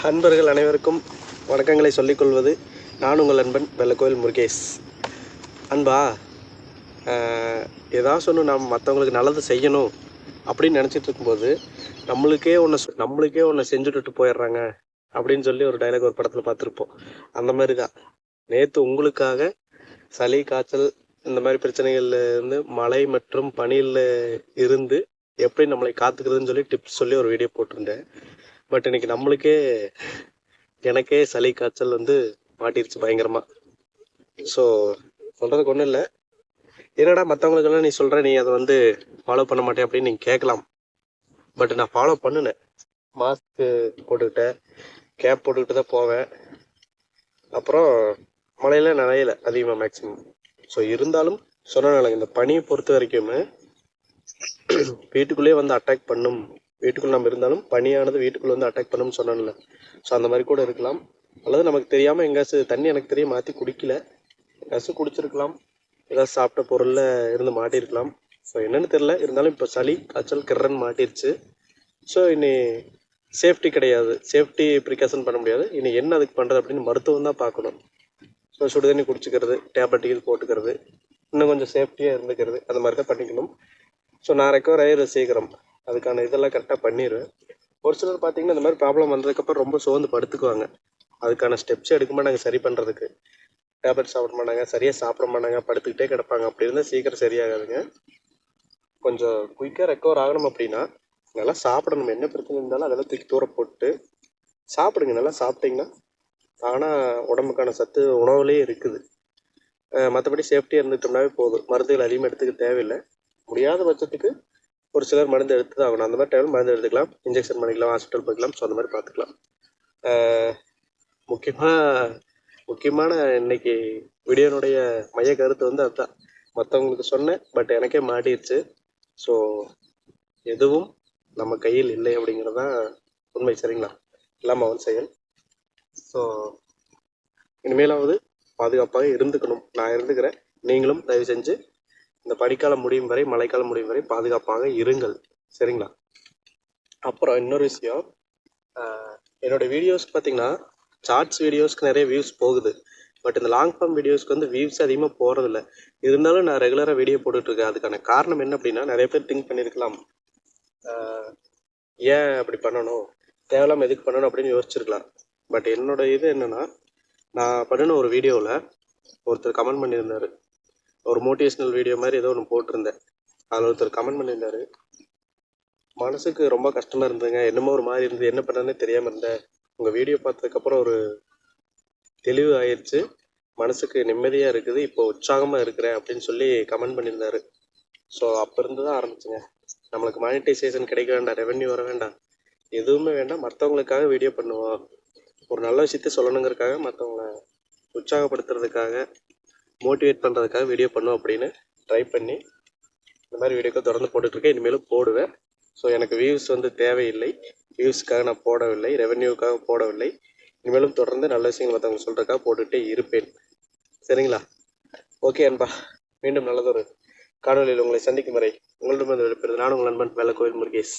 அன்பர்கள் அனைவருக்கும் வணக்கங்களை சொல்லிக்கொள்வது நான் உங்கள் அன்பன் வெள்ளக்கோயில் முருகேஷ். அன்பா ஏதாவது ஒன்று நம்ம மற்றவங்களுக்கு நல்லது செய்யணும் அப்படின்னு நினச்சிட்டு இருக்கும்போது நம்மளுக்கே ஒன்று நம்மளுக்கே ஒன்று செஞ்சுட்டு போயிடுறாங்க அப்படின்னு சொல்லி ஒரு டைலாக் ஒரு படத்தில் பார்த்துருப்போம். அந்த மாதிரி தான். நேற்று உங்களுக்காக சளி காய்ச்சல் இந்த மாதிரி பிரச்சனைகள்ல இருந்து மழை மற்றும் பனியில் இருந்து எப்படி நம்மளை காத்துக்கிறதுன்னு சொல்லி டிப்ஸ் சொல்லி ஒரு வீடியோ போட்டிருந்தேன். பட் இன்னைக்கு நம்மளுக்கே எனக்கே சளி காய்ச்சல் வந்து மாட்டிருச்சு பயங்கரமா. ஸோ சொல்றதுக்கு ஒன்றும் இல்லை. என்னடா மற்றவங்களுக்கெல்லாம் நீ சொல்ற நீ அதை வந்து ஃபாலோ பண்ண மாட்டேன் அப்படின்னு நீங்க கேட்கலாம். பட் நான் ஃபாலோ பண்ணினேன். மாஸ்க் போட்டுக்கிட்டேன். கேப் போட்டுக்கிட்டு தான் போவேன். அப்புறம் மழையில நனையல அதிகமாக மேக்சிமம் ஸோ இருந்தாலும் சொன்னாங்க இந்த பனியை பொறுத்த வரைக்குமே வீட்டுக்குள்ளேயே வந்து அட்டாக் பண்ணும் வீட்டுக்குள்ள நம்ம இருந்தாலும் பனியானது வீட்டுக்குள்ள வந்து அட்டாக் பண்ணணும்னு சொன்னேன்ல. ஸோ அந்த மாதிரி கூட இருக்கலாம். அல்லது நமக்கு தெரியாமல் எங்காச்சும் தண்ணி எனக்கு தெரிய மாற்றி குடிக்கல. எங்காச்சும் குடிச்சிருக்கலாம். ஏதாவது சாப்பிட்ட பொருளில் இருந்து மாட்டியிருக்கலாம் ஸோ என்னென்னு தெரியல. இருந்தாலும் இப்போ சளி காய்ச்சல் கிரன் மாட்டிருச்சு. ஸோ இனி சேஃப்டி கிடையாது. சேஃப்டி ப்ரிகாஷன் பண்ண முடியாது. இனி என்ன அதுக்கு பண்ணுறது அப்படின்னு மருத்துவம் தான் பார்க்கணும். ஸோ சுடு தண்ணி குடிச்சிக்கிறது டேப்லெட் இது போட்டுக்கிறது இன்னும் கொஞ்சம் சேஃப்டியாக இருந்துக்கிறது அந்த மாதிரி தான் பண்ணிக்கணும். ஸோ நான் ரெக்கவர் ஆயிடுவேன் சீக்கிரம். அதுக்கான இதெல்லாம் கரெக்டாக பண்ணிடுவேன் ஒரு சிலர் பார்த்தீங்கன்னா இந்த மாதிரி ப்ராப்ளம் வந்ததுக்கப்புறம் ரொம்ப சோர்ந்து படுத்துக்குவாங்க. அதுக்கான ஸ்டெப்ஸ் எடுக்க மாட்டாங்க சரி பண்ணுறதுக்கு டேப்லெட் சாப்பிட மாட்டாங்க சரியாக சாப்பிட மாட்டாங்க படுத்துக்கிட்டே கிடப்பாங்க. அப்படி இருந்தால் சீக்கிரம் சரியாகாதுங்க. கொஞ்சம் குயிக்காக ரெக்கவர் ஆகணும் அப்படின்னா நல்லா சாப்பிடணும். என்ன பிரச்சனை இருந்தாலும் அதெல்லாம் தூக்கி தூர போட்டு சாப்பிடுங்க. நல்லா சாப்பிட்டீங்கன்னா தானாக உடம்புக்கான சத்து உணவுலேயே இருக்குது. மற்றபடி சேஃப்டியாக இருந்துட்டோம்னாவே போதும். மருந்துகள் அதிகமாக எடுத்துக்க தேவையில்லை. முடியாத பட்சத்துக்கு ஒரு சிலர் மருந்து எடுத்து தான் ஆகணும். அந்த மாதிரி டைமில் மருந்து எடுத்துக்கலாம். இன்ஜெக்ஷன் பண்ணிக்கலாம் ஹாஸ்பிட்டல் போய்க்கலாம். ஸோ அந்த மாதிரி பார்த்துக்கலாம். முக்கியமாக முக்கியமான இன்னைக்கு வீடியோனுடைய மைய கருத்து வந்து அதுதான். மற்றவங்களுக்கு சொன்னேன் பட் எனக்கே மாட்டிடுச்சு ஸோ எதுவும் நம்ம கையில் இல்லை அப்படிங்கிறது தான் உண்மை. சரிங்களா? இல்லாமல் அவன் செயல். ஸோ இனிமேலாவது பாதுகாப்பாக இருந்துக்கணும். நான் இருந்துக்கிறேன். நீங்களும் தயவு செஞ்சு இந்த பனிக்காலம் முடியும் வரை மழைக்காலம் முடியும் வரை பாதுகாப்பாக இருங்கள். சரிங்களா? அப்புறம் இன்னொரு விஷயம் என்னோட வீடியோஸ் பார்த்தீங்கன்னா ஷார்ட்ஸ் வீடியோஸ்க்கு நிறைய வியூஸ் போகுது. பட் இந்த லாங் ஃபார்ம் வீடியோஸ்க்கு வந்து வியூஸ் அதிகமாக போகிறதில்ல இருந்தாலும் நான் ரெகுலராக வீடியோ போட்டுட்ருக்கேன். அதுக்கான காரணம் என்ன அப்படின்னா நிறைய பேர் திங்க் பண்ணியிருக்கலாம் ஏன் அப்படி பண்ணணும்? தேவையில்லாமல் எதுக்கு பண்ணணும் அப்படின்னு யோசிச்சிருக்கலாம். பட் என்னோட இது என்னன்னா நான் பண்ணின ஒரு வீடியோவில் ஒருத்தர் கமெண்ட் பண்ணியிருந்தாரு. ஒரு மோட்டிவேஷனல் வீடியோ மாதிரி ஏதோ ஒன்று போட்டிருந்தேன். அதில் ஒருத்தர் கமெண்ட் பண்ணியிருந்தாரு. மனசுக்கு ரொம்ப கஷ்டமாக இருந்ததுங்க. என்னமோ ஒரு மாதிரி இருந்தது. என்ன பண்ணனே தெரியாமல் இருந்தேன். உங்கள் வீடியோ பார்த்ததுக்கப்புறம் ஒரு தெளிவு ஆயிடுச்சு மனசுக்கு நிம்மதியாக இருக்குது. இப்போ உற்சாகமாக இருக்கிறேன் அப்படின்னு சொல்லி கமெண்ட் பண்ணியிருந்தாரு. ஸோ அப்போ இருந்து தான் ஆரம்பிச்சுங்க. நம்மளுக்கு மானிட்டைசேஷன் கிடைக்க வேண்டாம். ரெவென்யூ வர வேண்டாம். எதுவுமே வேண்டாம். மற்றவங்களுக்காக வீடியோ பண்ணுவோம். ஒரு நல்ல விஷயத்த சொல்லணுங்கிறதுக்காக மற்றவங்கள உற்சாகப்படுத்துறதுக்காக மோட்டிவேட் பண்ணுறதுக்காக வீடியோ பண்ணும் அப்படின்னு ட்ரை பண்ணி இந்த மாதிரி வீடியோக்கள் தொடர்ந்து போட்டுட்ருக்கேன். இனிமேலும் போடுவேன். ஸோ எனக்கு வியூஸ் வந்து தேவையில்லை. வியூஸ்க்காக நான் போடவில்லை. ரெவென்யூக்காக போடவில்லை. இனிமேலும் தொடர்ந்து நல்ல விஷயங்கள் மற்றவங்க சொல்கிறதுக்காக போட்டுகிட்டே இருப்பேன். சரிங்களா? ஓகே அன்பா. மீண்டும் நல்லதொரு காணொலியில் உங்களை சந்திக்கும் வரை உங்களிடமிருந்து வெளிப்படுது நான் உங்கள் நண்பன் வெள்ளக்கோவில் முருகேஷ்.